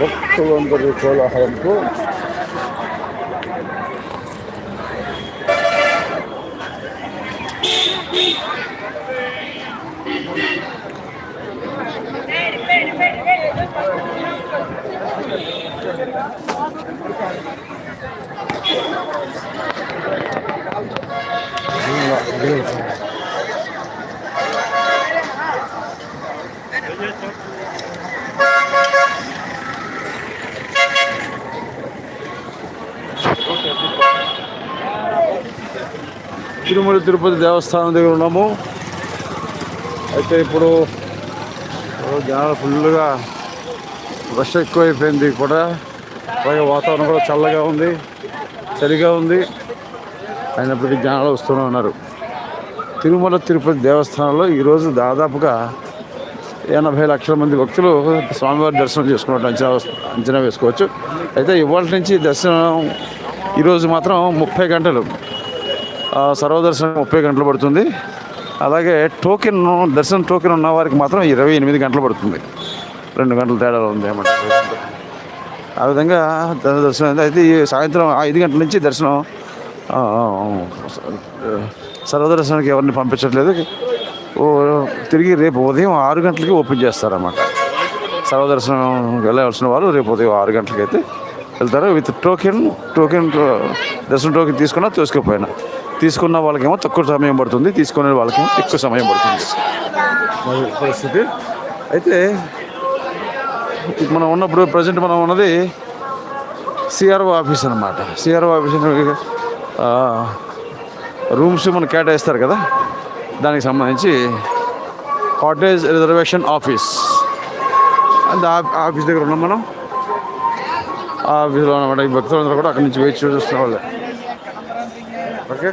먹던 거를 좋아하고 తిరుమల తిరుపతి దేవస్థానం దగ్గర ఉన్నాము. అయితే ఇప్పుడు జనాలు ఫుల్గా రష్ ఎక్కువైపోయింది కూడా. అలాగే వాతావరణం కూడా చల్లగా ఉంది చలిగా ఉంది. అయినప్పటికీ జనాలు వస్తూనే ఉన్నారు. తిరుమల తిరుపతి దేవస్థానంలో ఈరోజు దాదాపుగా ఎనభై లక్షల మంది భక్తులు స్వామివారి దర్శనం చేసుకున్నట్టు అంచనా అంచనా వేసుకోవచ్చు. అయితే ఇవాళ నుంచి దర్శనం ఈరోజు మాత్రం ముప్పై గంటలు. సర్వదర్శనం ముప్పై గంటలు పడుతుంది. అలాగే టోకెన్ దర్శనం టోకెన్ ఉన్న వారికి మాత్రం ఇరవై ఎనిమిది గంటలు పడుతుంది. రెండు గంటల తేడాలో ఉంది అన్నమాట. ఆ విధంగా దర్శనం అయితే ఈ సాయంత్రం ఐదు గంటల నుంచి దర్శనం సర్వదర్శనానికి ఎవరిని పంపించట్లేదు. ఓ, తిరిగి రేపు ఉదయం ఆరు గంటలకి ఓపెన్ చేస్తారన్నమాట. సర్వదర్శనం వెళ్ళవలసిన వాళ్ళు రేపు ఉదయం ఆరు గంటలకైతే వెళ్తారు. విత్ టోకెన్ టోకెన్ దర్శనం టోకెన్ తీసుకున్నా తీసుకుపోయినా. తీసుకున్న వాళ్ళకేమో తక్కువ సమయం పడుతుంది. తీసుకునే వాళ్ళకేమో ఎక్కువ సమయం పడుతుంది. పరిస్థితి? అయితే మనం ఉన్నప్పుడు ప్రజెంట్ మనం ఉన్నది సిఆర్ఓ ఆఫీస్ అనమాట సిఆర్ఓ ఆఫీస్ రూమ్స్ మనం కేటాయిస్తారు కదా. దానికి సంబంధించి కాటేజ్ రిజర్వేషన్ ఆఫీస్ ఆ- ఆఫీస్ దగ్గర ఉన్నాం మనం. ఆ ఆఫీస్లో అనమాట ఈ భక్తులందరూ కూడా అక్కడి నుంచి వేచి చూస్తున్న వాళ్ళు. ఓకే?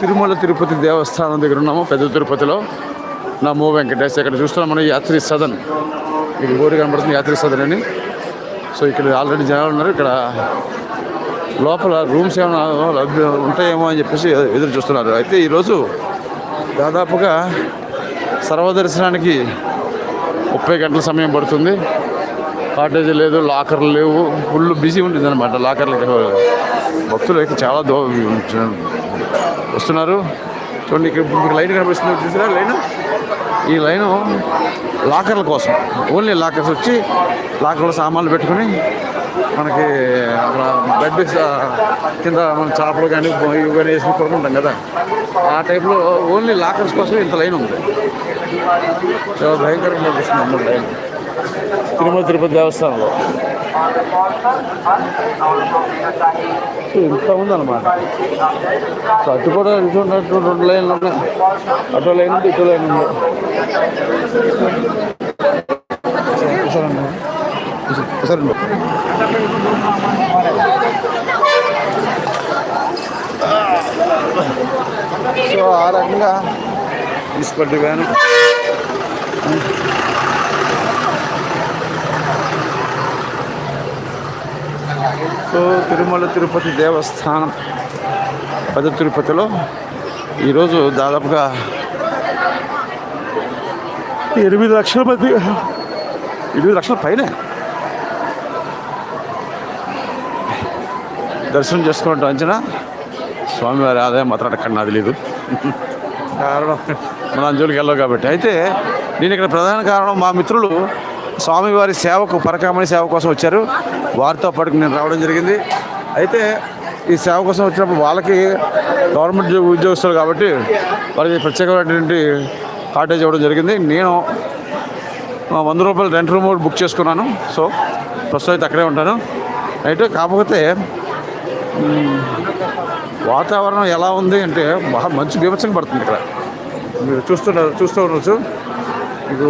తిరుమల తిరుపతి దేవస్థానం దగ్గర ఉన్నాము పెద్ద తిరుపతిలో. నమో వెంకటేశ్ ఇక్కడ చూస్తున్నాం. మనం యాత్రి సదన్. ఇది బోర్డు కనబడుతుంది యాత్రి సదన్ అని. సో ఇక్కడ ఆల్రెడీ జనాలు ఉన్నారు. ఇక్కడ లోపల రూమ్స్ ఏమైనా లభ్యం ఉంటాయేమో అని చెప్పేసి ఎదురు చూస్తున్నారు. అయితే ఈరోజు దాదాపుగా సర్వదర్శనానికి ముప్పై గంటల సమయం పడుతుంది. కాటేజీ లేదు లాకర్లు లేవు ఫుల్ బిజీ ఉంటుంది అనమాట లాకర్లు భక్తులు అయితే చాలా దో వస్తున్నారు. చూడండి ఇక్కడ మీకు లైన్ కనిపిస్తుంది చూసారా? లైన్? ఈ లైను లాకర్ల కోసం. ఓన్లీ లాకర్స్ వచ్చి లాకర్లో సామాన్లు పెట్టుకొని మనకి అక్కడ బెడ్ కింద మన చేపలు కానీ ఇవి కానీ వేసుకుని పడుకుంటాం కదా. ఆ టైప్లో ఓన్లీ లాకర్స్ కోసం ఇంత లైన్ ఉంది. చాలా భయంకరంగా అనిపిస్తుంది అన్నమాట లైన్ తిరుమల తిరుపతి దేవస్థానంలో. సో ఇంత ఉందన్నమాట. సో అటు కూడా ఇటు ఉన్నట్టు రెండు లైన్లు ఉన్నాయి. అటు లైన్ ఉంది ఇటు లైన్ ఉంది. సరే సో ఆ రకంగా municipality van so Tirumala Tirupati Devasthanam పెద్ద తిరుపతిలో ఈరోజు దాదాపుగా ఎనిమిది లక్షల మంది ఎనిమిది లక్షల పైనే. దర్శనం చేసుకుంటాం అంచనా? స్వామివారి ఆదాయం మాత్రం అక్కడ నాకు తెలియదు కారణం? మన అంజులకి వెళ్ళవు కాబట్టి. అయితే నేను ఇక్కడ ప్రధాన కారణం మా మిత్రులు స్వామివారి సేవకు పరకామణి సేవ కోసం వచ్చారు. వారితో పాటు నేను రావడం జరిగింది. అయితే ఈ సేవ కోసం వచ్చినప్పుడు వాళ్ళకి గవర్నమెంట్ ఉద్యోగ- ఉద్యోగస్తులు కాబట్టి వాళ్ళకి ప్రత్యేకమైనటువంటి కాటేజ్ ఇవ్వడం జరిగింది. నేను వంద రూపాయలు రెంట్ రూమ్ కూడా బుక్ చేసుకున్నాను. సో ప్రస్తుతం అయితే అక్కడే ఉంటాను. అయితే కాకపోతే వాతావరణం ఎలా ఉంది అంటే బాగా మంచి బీభత్సంగా పడుతుంది ఇక్కడ. మీరు చూస్తున్నారు చూస్తూ ఉండొచ్చు. మీకు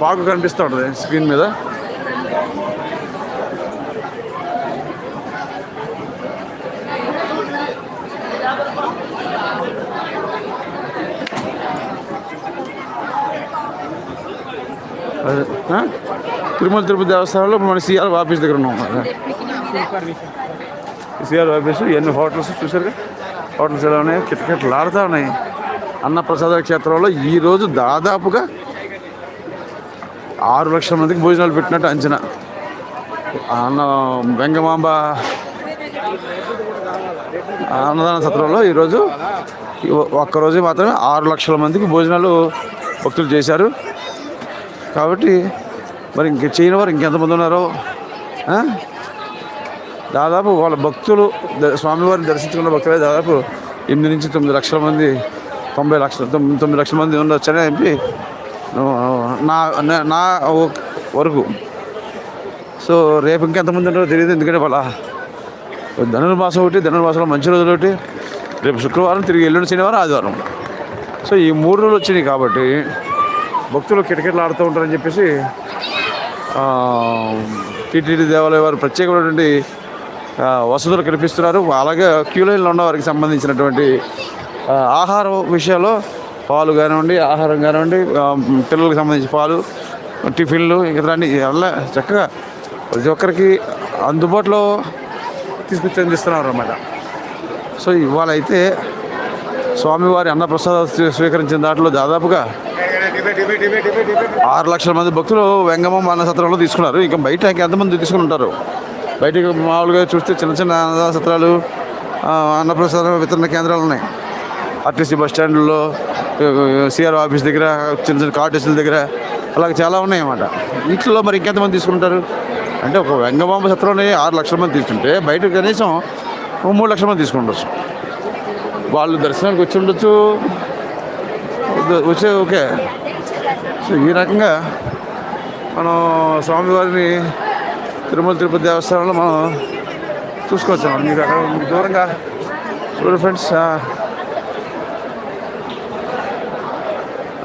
ఫాగ్ కనిపిస్తూ ఉంటుంది స్క్రీన్ మీద? తిరుమల తిరుపతి దేవస్థానంలో మన సిఆర్ ఆఫీస్ దగ్గర ఉన్నాం. సిఆర్ ఆఫీసు ఎన్ని హోటల్స్ చూసారుగా హోటల్స్ ఎలా ఉన్నాయి? కిటకిటలు ఆడుతూ ఉన్నాయి. అన్నప్రసాద క్షేత్రంలో ఈరోజు దాదాపుగా ఆరు లక్షల మందికి భోజనాలు పెట్టినట్టు అంచనా. అన్న వెంగమాంబ అన్నదాన సత్రంలో ఈరోజు ఒక్కరోజు మాత్రమే ఆరు లక్షల మందికి భోజనాలు భక్తులు చేశారు. కాబట్టి మరి ఇంక చేయని వారు ఇంకెంతమంది ఉన్నారో దాదాపు వాళ్ళ భక్తులు ద- స్వామివారిని దర్శించుకున్న భక్తులే దాదాపు ఎనిమిది నుంచి తొమ్మిది లక్షల మంది తొంభై లక్షల తొమ్మిది లక్షల మంది ఉండొచ్చని చెప్పి నా నా- వరకు. సో రేపు ఇంకెంతమంది ఉంటారో తెలియదు ఎందుకంటే వాళ్ళ ధనుర్మాసం ఒకటి ధనుర్మాసంలో మంచి రోజులు ఒకటి. రేపు శుక్రవారం తిరిగి ఎల్లుండి శనివారం ఆదివారం. సో ఈ మూడు రోజులు వచ్చినాయి కాబట్టి భక్తులు కిటకిటలు ఆడుతూ ఉంటారని చెప్పేసి టీటీడీ దేవాలయ వారు ప్రత్యేకమైనటువంటి వసతులు కల్పిస్తున్నారు. అలాగే క్యూలైన్లో ఉన్న వారికి సంబంధించినటువంటి ఆహారం విషయాల్లో పాలు కానివ్వండి ఆహారం కానివ్వండి పిల్లలకు సంబంధించి పాలు టిఫిన్లు ఇతరాన్ని అలా చక్కగా ప్రతి ఒక్కరికి అందుబాటులో తీసుకొచ్చి అందిస్తున్నారు అన్నమాట. సో ఇవాళ అయితే స్వామివారి అన్నప్రసాద స్వీకరించిన దాంట్లో దాదాపుగా ఆరు లక్షల మంది భక్తులు వెంగమ్మ అన్న సత్రంలో తీసుకున్నారు. ఇంకా బయట ఎంతమంది తీసుకుని ఉంటారు? బయటకు మామూలుగా చూస్తే చిన్న చిన్న అన్నదాసత్రాలు అన్నప్రసాద వితరణ కేంద్రాలు ఉన్నాయి. ఆర్టీసీ బస్ స్టాండ్లో సిఆర్ ఆఫీస్ దగ్గర చిన్న చిన్న కార్టెస్ల దగ్గర అలాగే చాలా ఉన్నాయి అన్నమాట. వీటిలో మరి ఇంకెంతమంది తీసుకుంటారు? అంటే ఒక వెంగబాంబ సత్రంలో ఆరు లక్షల మంది తీసుకుంటే బయట కనీసం మూడు లక్షల మంది తీసుకుండొచ్చు. వాళ్ళు దర్శనానికి వచ్చి ఉండొచ్చు. వచ్చే ఓకే. సో ఈ రకంగా మనం స్వామివారిని తిరుమల తిరుపతి దేవస్థానంలో మనం చూసుకోవచ్చు మీరు అక్కడ మీకు దూరంగా చూడండి ఫ్రెండ్స్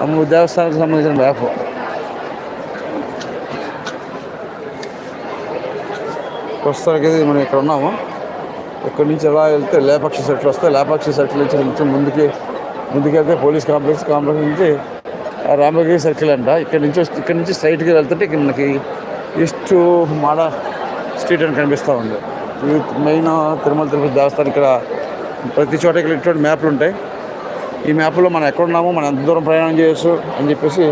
అమ్మ దేవస్థానానికి సంబంధించిన మ్యాప్ ప్రస్తుతానికి మనం ఇక్కడ ఉన్నాము. ఇక్కడ నుంచి ఎలా వెళ్తే లేపాక్షి సర్కిల్ వస్తే లేపాక్షి సర్కిల్ నుంచి కొంచెం ముందుకి ముందుకెళ్తే పోలీస్ కాంప్లెక్స్ కాంప్లెక్స్ నుంచి ఆ రామగిరి సర్కిల్ అంట. ఇక్కడ నుంచి ఇక్కడ నుంచి స్ట్రైట్గా వెళ్తుంటే ఇక్కడ మనకి ఈస్ట్ మాడ స్ట్రీట్ అని కనిపిస్తూ ఉంది ఇది మెయిన్ తిరుమల తిరుపతి దేవస్థానం ఇక్కడ ప్రతి చోట ఇక్కడ ఇటువంటి మ్యాప్లు ఉంటాయి ఈ మ్యాప్లో మనం ఎక్కడున్నామో మనం ఎంత దూరం ప్రయాణం చేయొచ్చు అని చెప్పేసి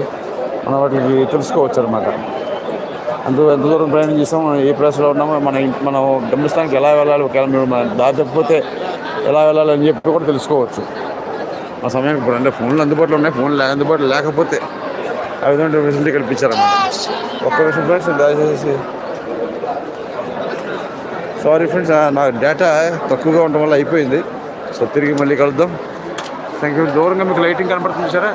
మనం వాటికి తెలుసుకోవచ్చు అనమాట అంత ఎంత దూరం ప్రయాణం చేస్తాం మనం ఏ ప్లేస్లో ఉన్నామో మన మనం గమ్యస్థానికి ఎలా వెళ్ళాలి ఒకవేళ మీరు మనం దారి తప్పిపోతే ఎలా వెళ్ళాలి అని చెప్పి కూడా తెలుసుకోవచ్చు మా సమయానికి ఇప్పుడు అంటే ఫోన్లు అందుబాటులో ఉన్నాయి ఫోన్లు అందుబాటులో లేకపోతే ఆ విధమైన ఫెసిలిటీ కల్పించారన్నమాట. ఒక్క విషయం ఫ్రెండ్స్ దయచేసి సారీ ఫ్రెండ్స్ నా డేటా తక్కువగా ఉండడం వల్ల అయిపోయింది. సో తిరిగి మళ్ళీ కలుద్దాం. థ్యాంక్ యూ దూరంగా మీకు లైటింగ్ కనపడుతుంది సరే